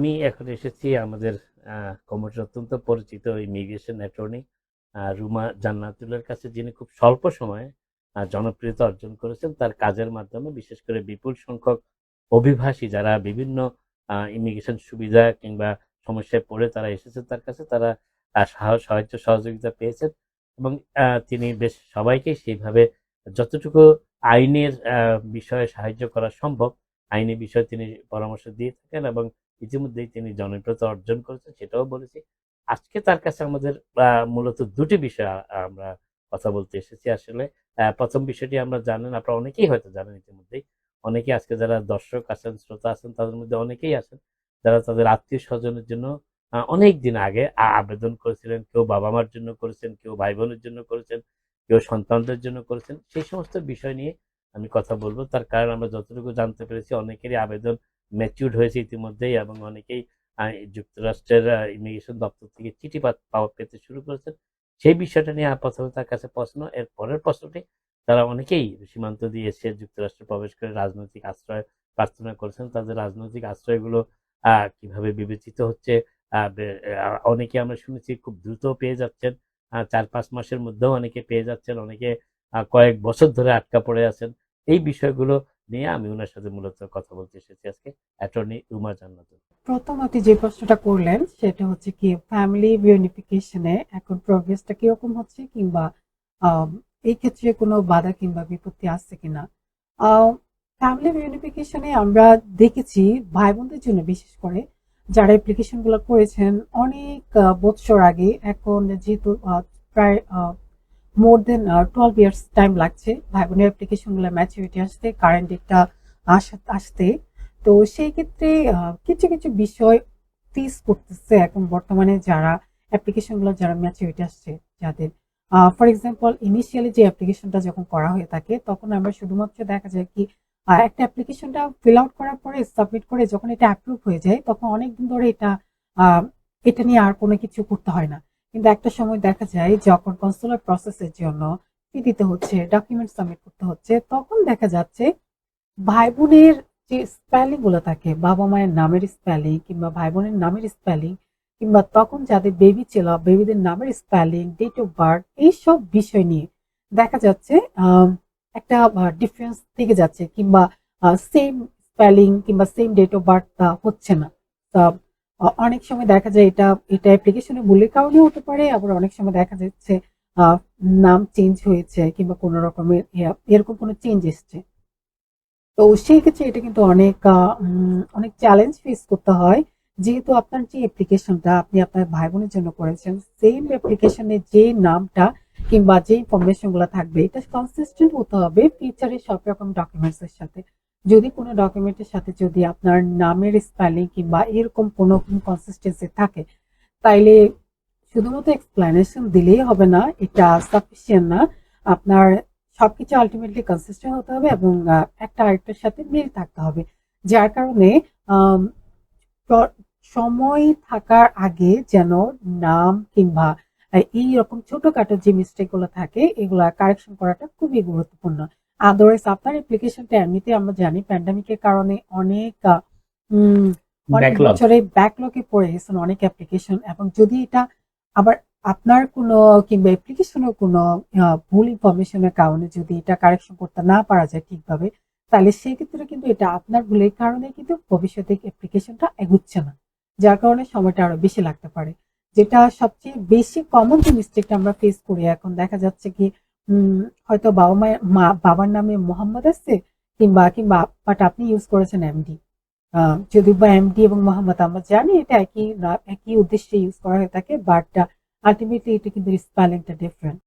আমি এখন এসেছি আমাদের কমিটির অত্যন্ত পরিচিত ইমিগ্রেশন অ্যাটর্নি রুমা জান্নাতুলের কাছে, যিনি খুব স্বল্প সময়ে জনপ্রিয়তা অর্জন করেছেন। তার কাজের মাধ্যমে বিশেষ করে বিপুল সংখ্যক অভিবাসী যারা বিভিন্ন ইমিগ্রেশন সুবিধা কিংবা সমস্যায় পড়ে তারা এসেছেন তার কাছে। তারা সাহায্য, সহযোগিতা পেয়েছেন এবং তিনি বেশ সবাইকে সেইভাবে যতটুকু আইনের বিষয়ে সাহায্য করা সম্ভব, আইনি বিষয়ে তিনি পরামর্শ দিয়ে থাকেন এবং ইতিমধ্যেই তিনি জনপ্রিয়তা অর্জন করেছেন, সেটাও বলেছি। আজকে তার কাছে আমাদের মূলত দুটি বিষয় আমরা কথা বলতে এসেছি। আসলে প্রথম বিষয়টি আমরা জানেন, আপনারা অনেকেই হয়তো জানেন ইতিমধ্যেই। অনেকেই আজকে যারা দর্শক আছেন, শ্রোতা আছেন, তাদের মধ্যে অনেকেই আছেন, যারা তাদের আত্মীয় স্বজনের জন্য অনেক দিন আগে আবেদন করেছিলেন, কেউ বাবা মার জন্য করেছেন, কেউ ভাই বোনের জন্য করেছেন, কেউ সন্তানদের জন্য করেছেন। সেই সমস্ত বিষয় নিয়ে আমি কথা বলব। তার কারণ আমরা যতটুকু জানতে পেরেছি, অনেকেরই আবেদন ম্যাচিউর্ড হয়েছে ইতিমধ্যেই এবং অনেকেই যুক্তরাষ্ট্রের ইমিগ্রেশন দপ্তর থেকে চিঠি পাওয়া পেতে শুরু করেছেন। সেই বিষয়টা নিয়ে প্রথমে তার কাছে প্রশ্ন। এর পরের প্রশ্নটি, তারা অনেকেই সীমান্ত দিয়ে এসে যুক্তরাষ্ট্রে প্রবেশ করে রাজনৈতিক আশ্রয় প্রার্থনা করেছেন। তাদের রাজনৈতিক আশ্রয়গুলো কীভাবে বিবেচিত হচ্ছে অনেকে আমরা শুনেছি খুব দ্রুত পেয়ে যাচ্ছেন। চার পাঁচ মাসের মধ্যেও অনেকে পেয়ে যাচ্ছেন। অনেকে কয়েক বছর ধরে আটকা পড়ে আছেন। এই বিষয়গুলো নিয়ে আমি ওনার সাথে মূলত কথা বলতে এসেছি আজকে, অ্যাটর্নি রুমা জান্নাত প্রথম আপনি যে প্রশ্নটা করলেন, সেটা হচ্ছে কি ফ্যামিলি ইউনিফিকেশনে এখন প্রোগ্রেসটা কীরকম হচ্ছে কিংবা এই ক্ষেত্রে কোনো বাধা কিংবা বিপত্তি আসছে কিনা? ফ্যামিলি ইউনিফিকেশনে আমরা দেখেছি ভাই বোনদের জন্য বিশেষ করে, যারা অ্যাপ্লিকেশনগুলো করেছেন, অনেক বৎসর আগে, এখন যেহেতু প্রায় more than twelve years time লাগছে। ভাই বোনের অ্যাপ্লিকেশনগুলো ম্যাচুরিটি আসতে কারেন্ট ডেটটা আসতে। তো সেই ক্ষেত্রে কিছু কিছু বিষয় ফেস করতেছে এখন বর্তমানে যারা অ্যাপ্লিকেশনগুলো যারা ম্যাচুরিটি আসছে, যাদের। ফর এক্সাম্পল ইনিশিয়ালি যে অ্যাপ্লিকেশনটা যখন করা হয়ে থাকে, তখন আমরা শুধুমাত্র দেখা যায় কি একটা অ্যাপ্লিকেশনটা ফিল আউট করার পরে সাবমিট করে যখন এটা অ্যাপ্রুভ হয়ে যায়, তখন অনেক দিন ধরে এটা এটা নিয়ে আর কোনো কিছু করতে হয় না। কিন্তু একটা সময় দেখা যায় যখন কনসুলার প্রসেসের জন্য ফি দিতে হচ্ছে ডকুমেন্ট সাবমিট করতে হচ্ছে, তখন দেখা যাচ্ছে ভাই বোনের যে স্পেলিংগুলো থাকে, বাবা মায়ের নামের স্পেলিং কিংবা ভাই বোনের নামের স্পেলিং কিংবা তখন যাদের বেবি ছিল বেবিদের নামের স্পেলিং ডেট অফ বার্থ এইসব বিষয় নিয়ে দেখা যাচ্ছে একটা ডিফারেন্স থেকে যাচ্ছে কিংবা সেম স্পেলিং কিংবা সেম ডেট অফ বার্থ হচ্ছে না। অনেক সময় দেখা যায় এটা এটা অ্যাপ্লিকেশনে ভুলের কারণে হতে পারে, আবার অনেক সময় দেখা যাচ্ছে নাম চেঞ্জ হয়েছে কিংবা কোনো রকমের এরকম কোনো চেঞ্জ এসছে। তো সেই ক্ষেত্রে এটা কিন্তু অনেক অনেক চ্যালেঞ্জ ফেস করতে হয়। যেহেতু আপনার যে অ্যাপ্লিকেশনটা আপনি আপনার ভাই বোনের জন্য করেছেন সেম অ্যাপ্লিকেশনে যে নামটা কিংবা যে ইনফরমেশনগুলো থাকবে, এটা কনসিস্টেন্ট হতে হবে ফিচারে সব রকম ডকুমেন্টস এর সাথে। যদি কোনো ডকুমেন্টের সাথে যদি আপনার নামের স্পেলিং কিংবা এরকম কোনো কনসিস্টেন্সি থাকে, তাইলে শুধুমাত্র এক্সপ্লেনেশন দিলেই হবে না, এটা সাফিসিয়েন্ট না। আপনার সবকিছু আলটিমেটলি কনসিস্টেন্ট হতে হবে এবং একটা আরেকটার সাথে মিল থাকতে হবে। যার কারণে সময় থাকার আগে যেন নাম কিংবা এই রকম ছোটখাটো যে মিস্টেকগুলো থাকে, এগুলা কারেকশন করাটা খুবই গুরুত্বপূর্ণ। আদারওয়াইজ আপনার অ্যাপ্লিকেশনটা এমনিতে আমরা জানি প্যান্ডামিকের কারণে অনেক অনেক বছরে ব্যাকলগে পড়ে গেছেন অনেক অ্যাপ্লিকেশন এবং যদি এটা আবার আপনার কোনো কিংবা অ্যাপ্লিকেশনের কোনো ভুল ইনফরমেশনের কারণে যদি এটা কারেকশন করতে না পারা যায় ঠিকভাবে তাহলে সেক্ষেত্রে কিন্তু এটা আপনার ভুলের কারণে কিন্তু ভবিষ্যতে অ্যাপ্লিকেশনটা এগুচ্ছে না। যার কারণে সময়টা আরও বেশি লাগতে পারে। যেটা সবচেয়ে বেশি কমন যে মিস্টেকটা আমরা ফেস করি এখন দেখা যাচ্ছে কি হয়তো বাবা মায়ের, মা, বাবার নামে মোহাম্মদ আসছে, কিংবা কিংবা বাট আপনি ইউজ করেছেন এমডি যদি বা এমডি এবং মোহাম্মদ, আমরা জানি এটা একই একই উদ্দেশ্যে ইউজ করা হয়ে থাকে বাট আলটিমেটলি এটা কিন্তু স্পেলিংটা ডিফারেন্ট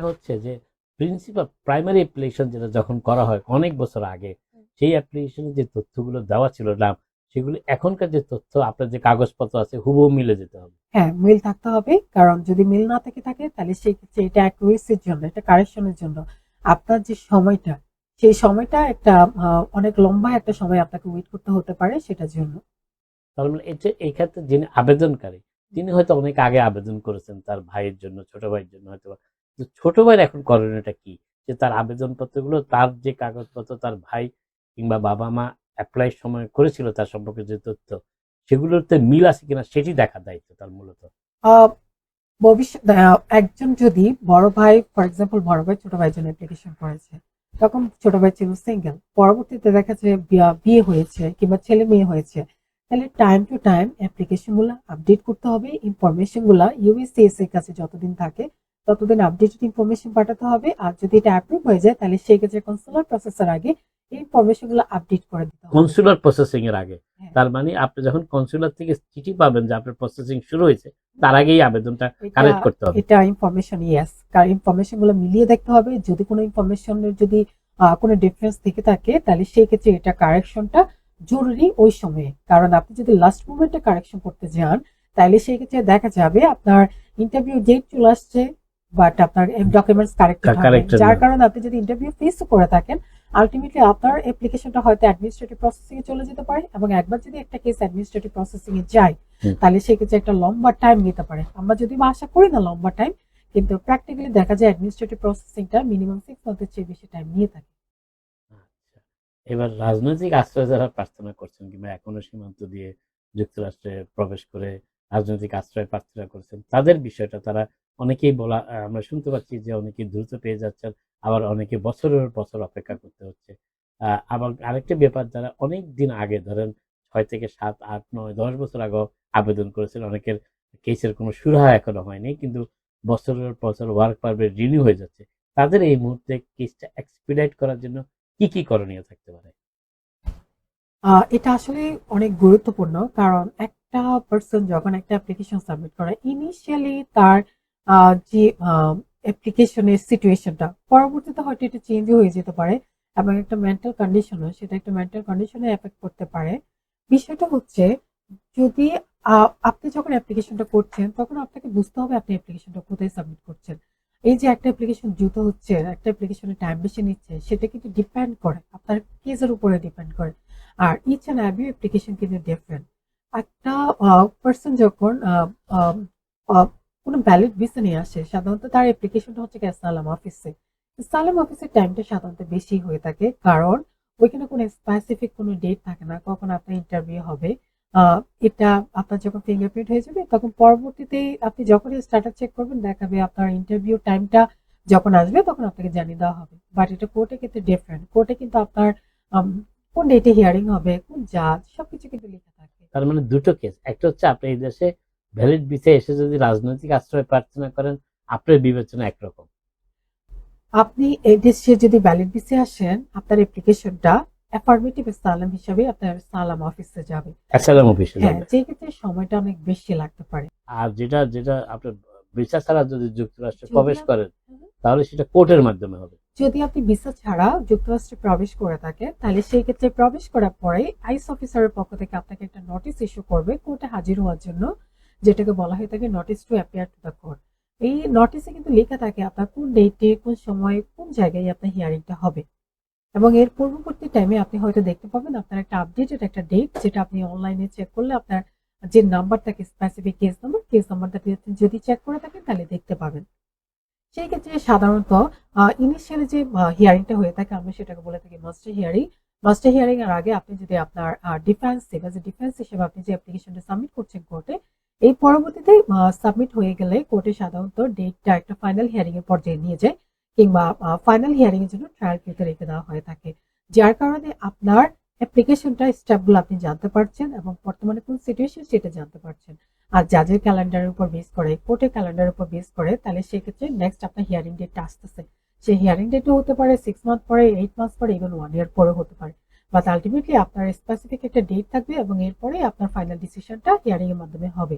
তার হচ্ছে যে প্রিন্সিপাল প্রাইমারি অ্যাপ্লিকেশন যেটা যখন করা হয় অনেক বছর আগে সেই অ্যাপ্লিকেশনে যে তথ্যগুলো দেওয়া ছিল নাম সেগুলো এখনকার যে তথ্য আপনার যে কাগজপত্র আছে হুবহু মিলে যেতে হবে। হ্যাঁ মিল থাকতে হবে। কারণ যদি মিল না থেকে থাকে তাহলে সেই ক্ষেত্রে এটা অ্যাকুরেসির জন্য এটা কারেকশনের জন্য। আপনার যে সময়টা সেই সময়টা একটা অনেক লম্বা একটা সময় আপনাকে ওয়েট করতে হতে পারে সেটার জন্য। তার মানে এই যে এই ক্ষেত্রে যিনি আবেদনকারী তিনি হয়তো অনেক আগে আবেদন করেছেন তার ভাইয়ের জন্য ছোট ভাইয়ের জন্য হয়তো তো ছোট ভাইয়ের এখন করণীয়টা কি? যে তার আবেদন পত্রগুলো তার যে কাগজপত্র তার ভাই কিংবা বাবা মা অ্যাপ্লাই সময় করেছিল তার সম্পর্কে যে তথ্য, সেগুলোতে মিল আছে কিনা সেটি দেখার দায়িত্ব তার মূলত। ভবিষ্যৎ একজন যদি বড় ভাই ফর এক্সাম্পল বড় ভাই ছোট ভাইয়ের জন্য অ্যাপ্লিকেশন করেছে, তখন ছোট ভাই ছিল সিঙ্গেল পরবর্তীতে দেখা যাচ্ছে বিয়া- হয়েছে কিংবা ছেলে মেয়ে হয়েছে, তাহলে টাইম টু টাইম অ্যাপ্লিকেশনগুলো আপডেট করতে হবে ইনফরমেশনগুলা ইউএসসিএস এর কাছে যতদিন থাকে ততদিন আপডেটেড ইনফরমেশন পাঠাতে হবে আর যদি এটা অ্যাপ্রুভ হয়ে যায় তাহলে সেই ক্ষেত্রে কনসুলার প্রসেসের আগে এই ইনফরমেশনগুলো আপডেট করে দিতে হবে। কনসুলার প্রসেসিং এর আগে। হ্যাঁ। তার মানে আপনি যখন কনসুলার থেকে চিঠি পাবেন যে আপনার প্রসেসিং শুরু হয়েছে তার আগেই আবেদনটা কালেক্ট করতে হবে। এটা ইনফরমেশন ইয়েস কারণ ইনফরমেশনগুলো মিলিয়ে দেখতে হবে। যদি কোনো ইনফরমেশনের যদি কোনো ডিফারেন্স থেকে থাকে তাহলে সেই ক্ষেত্রে এটা কারেকশনটা জরুরি ওই সময়ে। কারণ আপনি যদি লাস্ট মোমেন্টে কারেকশন করতে যান তাহলে সেই ক্ষেত্রে দেখা যাবে আপনার ইন্টারভিউ ডেট চলে আসছে। বাট আপনার ডকুমেন্টস Corrected যার কারণে আপনি যদি ইন্টারভিউ ফেস করে থাকেন আলটিমেটলি আপনার অ্যাপ্লিকেশনটা হয়তো অ্যাডমিনিস্ট্রেটিভ প্রসেসিং এ চলে যেতে পারে এবং একবার যদি একটা কেস অ্যাডমিনিস্ট্রেটিভ প্রসেসিং এ যায়। তাহলে সেক্ষেত্রে একটা লম্বা টাইম নিতে পারে। আমরা যদি আশা করি না লম্বা টাইম কিন্তু প্র্যাকটিক্যালি দেখা যায় অ্যাডমিনিস্ট্রেটিভ প্রসেসিংটা মিনিমাম সিক্স মান্থের চেয়ে বেশি টাইম নিয়ে থাকে। আচ্ছা। এবার রাজনৈতিক আশ্রয় যারা প্রার্থনা করছেন কিংবা এখনও সীমান্ত দিয়ে যুক্তরাষ্ট্রে প্রবেশ করে রাজনৈতিক আশ্রয় প্রার্থনা করছেন তাদের বিষয়টা তারা অনেকেই বলা আমরা শুনতে পাচ্ছি যে অনেকে দ্রুত পেয়ে যাচ্ছেন, আবার অনেকে বছরের বছর অপেক্ষা করতে হচ্ছে। আবার আরেকটা ব্যাপার, যারা অনেক দিন আগে ধরেন ছয় থেকে সাত, আট, নয়, দশ বছর আগে আবেদন করেছেন, অনেকের কেসের কোনো সুরাহা এখনও হয়নি, কিন্তু বছরের বছর ওয়ার্ক পারমিট রিনিউ হয়ে যাচ্ছে। তাদের এই মুহূর্তে কেসটা এক্সপিডাইট করার জন্য কি কি করণীয় থাকতে পারে? এটা আসলে অনেক গুরুত্বপূর্ণ, কারণ একটা পার্সন যখন একটা অ্যাপ্লিকেশন সাবমিট করে ইনিশিয়ালি তার যে অ্যাপ্লিকেশনের সিচুয়েশনটা পরবর্তীতে হয়তো এটা চেঞ্জ হয়ে যেতে পারে এবং একটা মেন্টাল কন্ডিশনও সেটা একটা মেন্টাল কন্ডিশনে এফেক্ট করতে পারে। বিষয়টা হচ্ছে, যদি আপনি যখন অ্যাপ্লিকেশনটা করছেন, তখন আপনাকে বুঝতে হবে আপনি অ্যাপ্লিকেশনটা কোথায় সাবমিট করছেন। এই যে একটা অ্যাপ্লিকেশন দ্রুত হচ্ছে, একটা অ্যাপ্লিকেশনের টাইম বেশি নিচ্ছে, সেটা কিন্তু ডিপেন্ড করে, আপনার কেসের উপরে ডিপেন্ড করে। আর ইচ অ্যান্ড এভরি অ্যাপ্লিকেশন কিন্তু ডিফারেন্ট একটা পার্সন যখন কোনো ভ্যালিড ভিসা নিয়ে আসে, সাধারণত তার অ্যাপ্লিকেশনটা হচ্ছে সালাম অফিসে সালাম অফিসের টাইমটা সাধারণত বেশি হয়ে থাকে, কারণ ওইখানে কোনো স্পেসিফিক কোনো ডেট থাকে না, কখন আপনার ইন্টারভিউ হবে। এটা আপনার যখন ফিঙ্গারপ্রিন্ট হয়ে যাবে, তখন পরবর্তীতে আপনি যখনই স্ট্যাটাস চেক করবেন, দেখাবে আপনার ইন্টারভিউ টাইমটা যখন আসবে, তখন আপনাকে জানিয়ে দেওয়া হবে। বাট এটা কোর্টে কিন্তু ডিফারেন্ট কোর্টে কিন্তু আপনার কোন ডেটে হিয়ারিং হবে, কোন জাজ সবকিছু কিন্তু লেখা থাকে। তার মানে দুটো কেস একটা হচ্ছে আপনি এই দেশে ভ্যালিড ভিসা এসে যদি রাজনৈতিক আশ্রয় প্রার্থনা করেন আপনার বিবেচনা একরকম। আপনি এই দেশে যদি ভ্যালিড ভিসে আসেন আপনার অ্যাপ্লিকেশনটা অ্যাফার্মেটিভ সালাম হিসাবে আপনার সালাম অফিসে যাবে। অ্যাসাইলাম অফিসে হ্যাঁ যাবে। যে ক্ষেত্রে সময়টা অনেক বেশি লাগতে পারে। আর যেটা যেটা আপনার ভিসা ছাড়া যদি যুক্তরাষ্ট্রে প্রবেশ করেন তাহলে সেটা কোর্টের মাধ্যমে হবে। যদি আপনি ভিসা ছাড়া যুক্তরাষ্ট্রে প্রবেশ করে থাকেন তাহলে সেই ক্ষেত্রে প্রবেশ করার পরে আইস অফিসারের পক্ষ থেকে আপনাকে একটা নোটিশ ইস্যু করবে কোর্টে হাজির হওয়ার জন্য যেটাকে বলা হয়ে থাকে notice to appear to the court এই নোটিসে কিন্তু লেখা থাকে আপনার কোন ডেটে কোন সময়, কোন জায়গায় আপনার হিয়ারিংটা হবে। এবং এর পূর্ববর্তী টাইমে আপনি হয়তো দেখতে পাবেন আপনার একটা আপডেটেড একটা ডেট যেটা আপনি অনলাইনে চেক করলে আপনার যে নাম্বার থাকে স্পেসিফিক কেস নাম্বার কেস নাম্বারটা যদি চেক করে থাকেন তাহলে দেখতে পাবেন। সেই ক্ষেত্রে সাধারণত ইনিশিয়ালি যে হিয়ারিংটা হয়ে থাকে, আমরা সেটাকে বলে থাকি মাস্টার হিয়ারিং মাস্টার হিয়ারিং এর আগে আপনি যদি আপনার ডিফেন্সিভ অ্যাজ এ ডিফেন্স হিসেবে আপনি যে অ্যাপ্লিকেশনটা সাবমিট করছেন কোর্টে এই পরবর্তীতে সাবমিট হয়ে গেলে কোর্টে সাধারণত ডেটটা একটা ফাইনাল হিয়ারিং এর পর্যায়ে নিয়ে যায় কিংবা ফাইনাল হিয়ারিং এর জন্য ট্রায়াল রেখে দেওয়া হয়ে থাকে। যার কারণে আপনার অ্যাপ্লিকেশনটা স্টেপগুলো আপনি জানতে পারছেন এবং বর্তমানে কোন সিচুয়েশন সেটা জানতে পারছেন। আর জাজের ক্যালেন্ডারের উপর বেস করে কোর্টের ক্যালেন্ডারের উপর বেস করে, তাহলে সেক্ষেত্রে নেক্সট আপনার হিয়ারিং ডেটটা আসতেছে। সেই হিয়ারিং ডেটও হতে পারে সিক্স মান্থ পরে এইট মান্থ পরে ইভেন ওয়ান ইয়ার পরে হতে পারে। বাট আলটিমেটলি আপনার স্পেসিফিক একটা ডেট থাকবে এবং এরপরে আপনার ফাইনাল ডিসিশনটা হিয়ারিং এর মাধ্যমে হবে।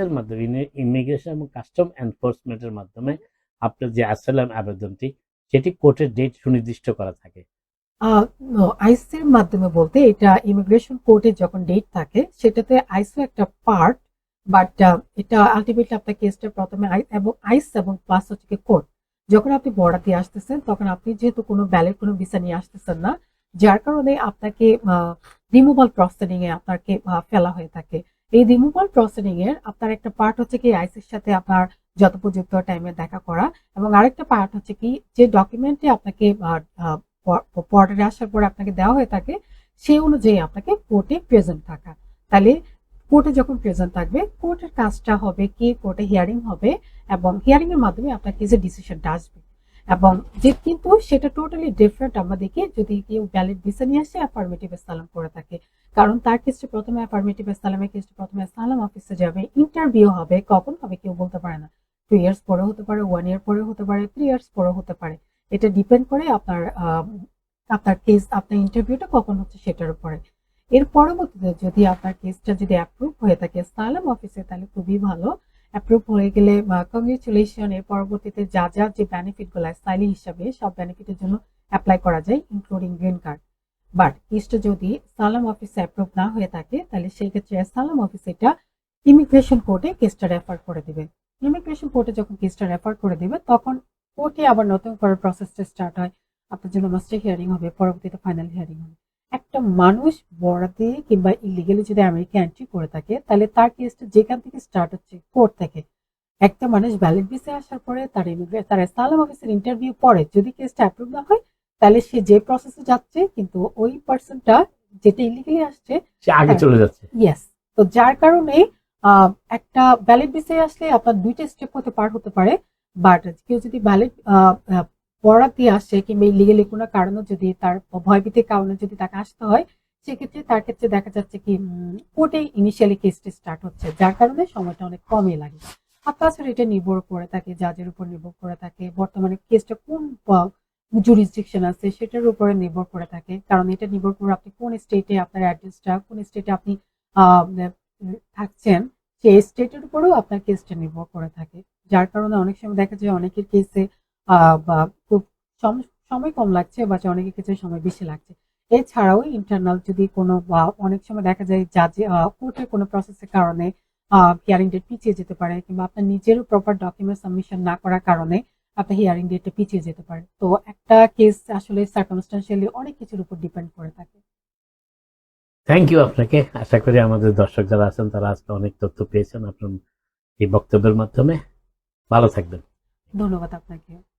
আইসের মাধ্যমে ইমিগ্রেশন এবং কাস্টম এনফোর্সমেন্টের মাধ্যমে আপনার যে অ্যাসাইলাম আবেদনটি, সেটি কোর্টের ডেট সুনির্দিষ্ট করা থাকে। আইসির মাধ্যমে বলতে এটা ইমিগ্রেশন কোর্টে যখন ডেট থাকে, সেটাতে আইসও একটা পার্ট বাট এটা আলটিমেটলি আপনার কেসটা প্রথমে এবং আইস এবং প্লাস হচ্ছে কোর্ট যখন আপনি বর্ডার দিয়ে আসতেছেন, তখন আপনি যেহেতু কোনো ব্যালেট কোনো ভিসা নিয়ে আসতেছেন না, যার কারণে আপনাকে রিমুভাল প্রসেডিং এ আপনাকে ফেলা হয়ে থাকে। এই রিমুভাল প্রসেডিং এর আপনার একটা পার্ট হচ্ছে কি আইসির সাথে আপনার যথোপযুক্ত টাইমে দেখা করা এবং আরেকটা পার্ট হচ্ছে কি যে ডকুমেন্টে আপনাকে বর্ডারে আসার পর আপনাকে দেওয়া হয়ে থাকে সেই অনুযায়ী আপনাকে কোর্টে প্রেজেন্ট থাকা। তাহলে কোর্টে যখন প্রেজেন্ট থাকবে কোর্টের কাজটা হবে কি? কোর্টে হিয়ারিং হবে এবং হিয়ারিং এর মাধ্যমে আপনার যে ডিসিশনটা আসবে। এবং যে কিন্তু সেটা টোটালি ডিফারেন্ট আমাদেরকে যদি কেউ ভ্যালিড ভিসা নিয়ে আসে অ্যাফার্মেটিভ সালাম করে থাকে। কারণ তার ক্ষেত্রে প্রথমে অ্যাফার্মেটিভ সালামের ক্ষেত্রে প্রথমে সালাম অফিসে যাবে ইন্টারভিউ হবে, কখন হবে কেউ বলতে পারে না। টু ইয়ার্স পরে হতে পারে ওয়ান ইয়ার পরে হতে পারে থ্রি ইয়ার্স পরে হতে পারে। এটা ডিপেন্ড করে আপনার আপনার কেস আপনার ইন্টারভিউটা কখন হচ্ছে সেটার উপরে। এর পরবর্তীতে যদি আপনার কেসটা যদি অ্যাপ্রুভ হয়ে থাকে, সালাম অফিসে তাহলে খুবই ভালো। অ্যাপ্রুভ হয়ে গেলে কংগ্রেচুলেশন এর পরবর্তীতে যা যা যে বেনিফিটগুলো স্টাইলি হিসাবে সব বেনিফিটের জন্য অ্যাপ্লাই করা যায় ইনক্লুডিং গ্রিন কার্ড বাট কেসটা যদি সালাম অফিসে অ্যাপ্রুভ না হয়ে থাকে, তাহলে সেই ক্ষেত্রে সালাম অফিস এটা ইমিগ্রেশন কোর্টে কেসটা রেফার করে দিবে। ইমিগ্রেশন কোর্টে যখন কেসটা রেফার করে দিবে, তখন কোর্টে আবার নতুন করে প্রসেসটা স্টার্ট হয়। আপনার জন্য মাস্টার হিয়ারিং হবে, পরবর্তীতে ফাইনাল হিয়ারিং হবে। একটা মানুষ বড়াতে কিংবা ইলিগালি যদি আমেরিকা এন্ট্রি করে থাকে, তাহলে তার কেসটা যেখান থেকে স্টার্ট হচ্ছে কোর্ট থেকে। একটা মানুষ ভ্যালিড ভিসে আসার পরে তার ইমিগ্রে তার সালাম অফিসের ইন্টারভিউ পরে যদি কেসটা অ্যাপ্রুভ না হয় তাহলে সে যে প্রসেসে যাচ্ছে কিন্তু ওই পার্সনটা যেটা ইলিগালি আসছে সে আগে হ্যাঁ। চলে যাচ্ছে ইয়েস তো যার কারণে একটা ভ্যালিড ভিসে আসলে আপনার দুইটা স্টেপ হতে পার হতে পারে বাট কেউ যদি ভ্যালিড পড়া দিয়ে আসে কিংবা ইলিগালি কোনো কারণে যদি তার ভয়ভীতির কারণে যদি তাকে আসতে হয় সেক্ষেত্রে তার ক্ষেত্রে দেখা যাচ্ছে কি কোর্টে ইনিশিয়ালি কেসটা স্টার্ট হচ্ছে যার কারণে সময়টা অনেক কমই লাগে আর তাছাড়া এটা নির্ভর করে থাকে জাজের উপর নির্ভর করে থাকে বর্তমানে কেসটা কোন জুরিসডিকশন আছে, সেটার উপরে নির্ভর করে থাকে। কারণ এটা নির্ভর করে আপনি কোন স্টেটে আপনার অ্যাড্রেসটা কোন স্টেটে আপনি থাকছেন, সেই স্টেটের উপরেও আপনার কেসটা নির্ভর করে থাকে। যার কারণে অনেক সময় দেখা যায় অনেকের কেসে বা খুব সম- সময় কম লাগছে বা অনেকের ক্ষেত্রে সময় বেশি লাগছে। এছাড়াও ইন্টারনাল যদি কোনো, বা অনেক সময় দেখা যায় জাজে কোর্টের কোনো প্রসেসের কারণে হিয়ারিং ডেট পিছিয়ে যেতে পারে, কিংবা আপনার নিজেরও প্রপার ডকুমেন্ট সাবমিশন না করার কারণে আপনার হিয়ারিং ডেটটা পিছিয়ে যেতে পারে। তো একটা কেস আসলে সার্কামস্টান্সিয়ালি অনেক কিছুর উপর ডিপেন্ড করে থাকে। থ্যাংক ইউ আপনাকে। আশা করি আমাদের দর্শক যারা আছেন তারা আজকে অনেক তথ্য পেয়েছেন আপনার এই বক্তব্যের মাধ্যমে। ভালো থাকবেন। ধন্যবাদ আপনাকে।